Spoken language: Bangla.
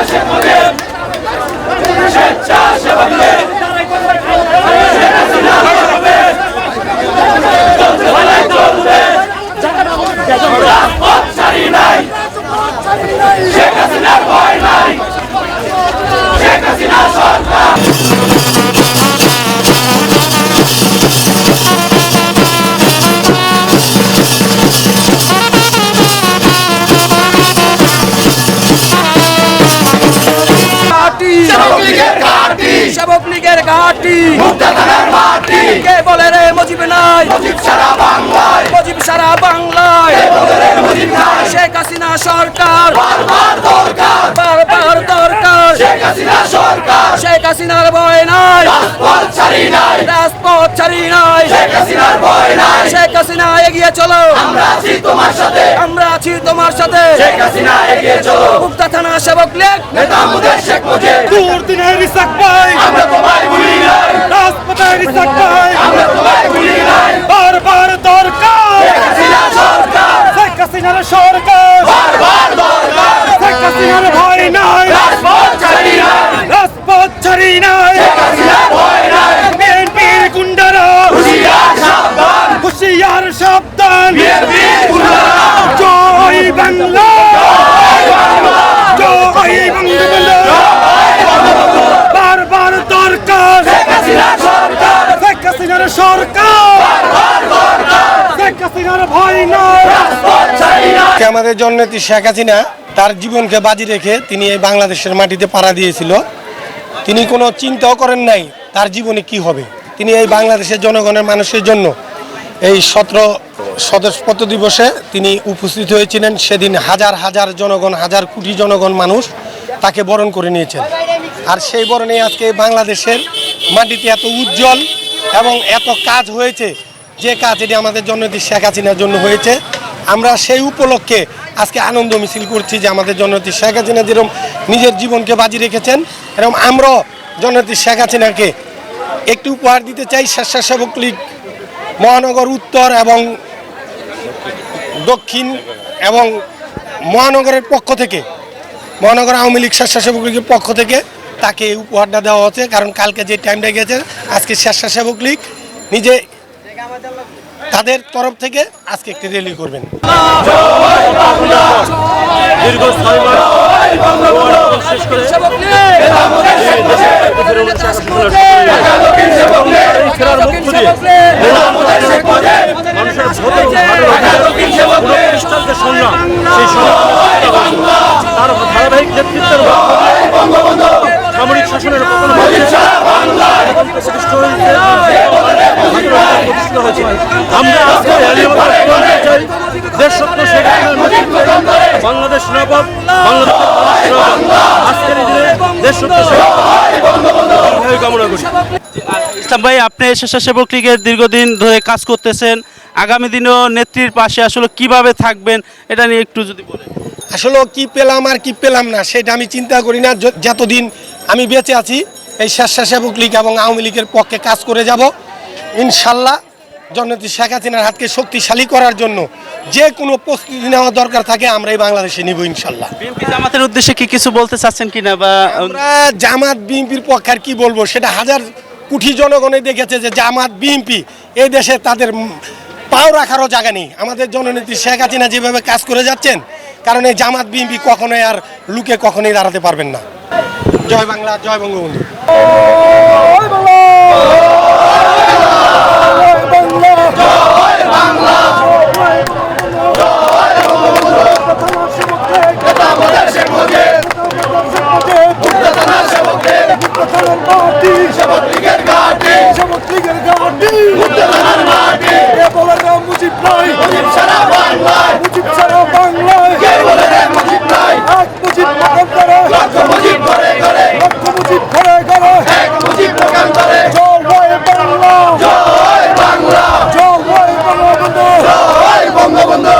স্বেচ্ছাসেবকদের স্বেচ্ছাসেবকদের ঘাটি। শাবক লীগের ঘাঁটি। শাবক লীগের ঘাটি। মুক্তা থানার মাটি। কে বলে রে মুজিব নাই? মুজিব সারা বাংলায়। মুজিব সারা বাংলায়। বদরের মুজিব নাই? শেখ হাসিনা সরকার। বারবার দরকার। বারবার দরকার। শেখ হাসিনা সরকার। শেখ হাসিনার ভয় নাই। রাজপথ ছাড়ি নাই। রাজপথ ছাড়ি নাই। শেখ হাসিনার ভয় নাই। শেখ হাসিনা এগিয়ে চলো। আমরা আছি তোমার সাথে। আমরা আছি তোমার সাথে। শেখ হাসিনা এগিয়ে চলো। মুক্তা শাবক লীগ নেতা আমাদের শেখ মুজিব। দুর্দিনের রিসাক ভাই। আমরা তোমায় ভুলি নাই। রাজপথের রিসাক ভাই। আমরা তোমায় ভুলি নাই। বারবার দরকার। শেখ হাসিনা সরকার। শেখ হাসিনার সরকার। বারবার দরকার। শেখ হাসিনার ভয় নাই। রাজপথ ছাড়ি নাই। রাজপথ ছাড়ি নাই। শেখ হাসিনার ভয় নাই। বিএনপির গুন্ডারা। হুশিয়ার সাবধান। হুশিয়ার সাবধান। বিএনপির গুন্ডারা। জয় বাংলা। বারবার দরকার। শেখ হাসিনা সরকার। শেখ হাসিনার সরকার। শেখ হাসিনার ভয় নাই। রাজপথ ছাড়ি নাই আজকে আমাদের জননেত্রী শেখ হাসিনা তার জীবনকে বাজি রেখে তিনি এই বাংলাদেশের মাটিতে পাড়া দিয়েছিল। তিনি কোনো চিন্তাও করেন নাই তার জীবনে কি হবে। তিনি এই বাংলাদেশের জনগণের মানুষের জন্য এই সতেরো সদস্যপত্র দিবসে তিনি উপস্থিত হয়েছিলেন। সেদিন হাজার হাজার জনগণ, হাজার কোটি জনগণ মানুষ তাকে বরণ করে নিয়েছেন। আর সেই বরণে আজকে বাংলাদেশের মাটিতে এত উজ্জ্বল এবং এত কাজ হয়েছে, যে কাজ এটি আমাদের জননেত্রী শেখ হাসিনার জন্য হয়েছে। আমরা সেই উপলক্ষে আজকে আনন্দ মিছিল করছি যে আমাদের জননেত্রী শেখ হাসিনা যেরকম নিজের জীবনকে বাজি রেখেছেন, এরকম আমরাও জননেত্রী শেখ হাসিনাকে একটি উপহার দিতে চাই স্বেচ্ছাসেবক লীগ মহানগর উত্তর এবং দক্ষিণ এবং মহানগরের পক্ষ থেকে মহানগর আওয়ামী লীগ স্বেচ্ছাসেবক লীগের পক্ষ থেকে তাকে এই উপহারটা দেওয়া হচ্ছে কারণ কালকে যে টাইমটা গেছে আজকে স্বেচ্ছাসেবক লীগ নিজে তাদের তরফ থেকে আজকে একটি র্যালি করবেন। দীর্ঘ ছয় মাস শেষ করে মানুষের ভোট এবং সংগ্রাম সেই সংগ্রাম তার ধারাবাহিক নেতৃত্বের মাধ্যমে সামরিক শাসনের পতন হয়েছে প্রতিষ্ঠিত হয়েছে। আমরা আজকে চাই। দেশ সত্য বাংলাদেশ নবাব বাংলাদেশ আজকের দিনে দেশ সত্য কামনা করি। ইসলাম ভাই আপনি স্বেচ্ছাসেবক লীগের দীর্ঘদিন ধরে কাজ করতেছেন। আগামী দিনেও নেত্রীর পাশে আসলে কীভাবে থাকবেন এটা নিয়ে একটু যদি বলেন। আসলে কি পেলাম আর কি পেলাম না সেটা আমি চিন্তা করি না। যতদিন আমি বেঁচে আছি এই স্বেচ্ছাসেবক লীগ এবং আওয়ামী লীগের পক্ষে কাজ করে যাব। ইনশাল্লাহ জননেত্রী শেখ হাসিনার হাতকে শক্তিশালী করার জন্য যে কোনো প্রস্তুতি নেওয়া দরকার থাকে আমরা এই বাংলাদেশে নিব ইনশাল্লাহ। বিএনপি জামাতের উদ্দেশ্যে কি কিছু বলতে চাচ্ছেন কিনা বা আমরা জামাত বিএনপির পক্ষে আর কি বলব সেটা হাজার কোটি জনগণে দেখেছে যে জামাত বিএনপি এই দেশে তাদের পাও রাখারও জায়গা নেই। আমাদের জননেত্রী শেখ হাসিনা যেভাবে কাজ করে যাচ্ছেন, কারণ এই জামাত বিএনপি কখনোই আর লুকে কখনোই দাঁড়াতে পারবেন না। জয় বাংলা, জয় বঙ্গবন্ধু। বাংলায় মুজিব সারা বাংলায় মুজিব সারা বাংলায় কে বলে রে মুজিব নাই আজ মুজিব মরণ করে লক্ষ মুজিব ঘরে ঘরে লক্ষ মুজিব ঘরে ঘরে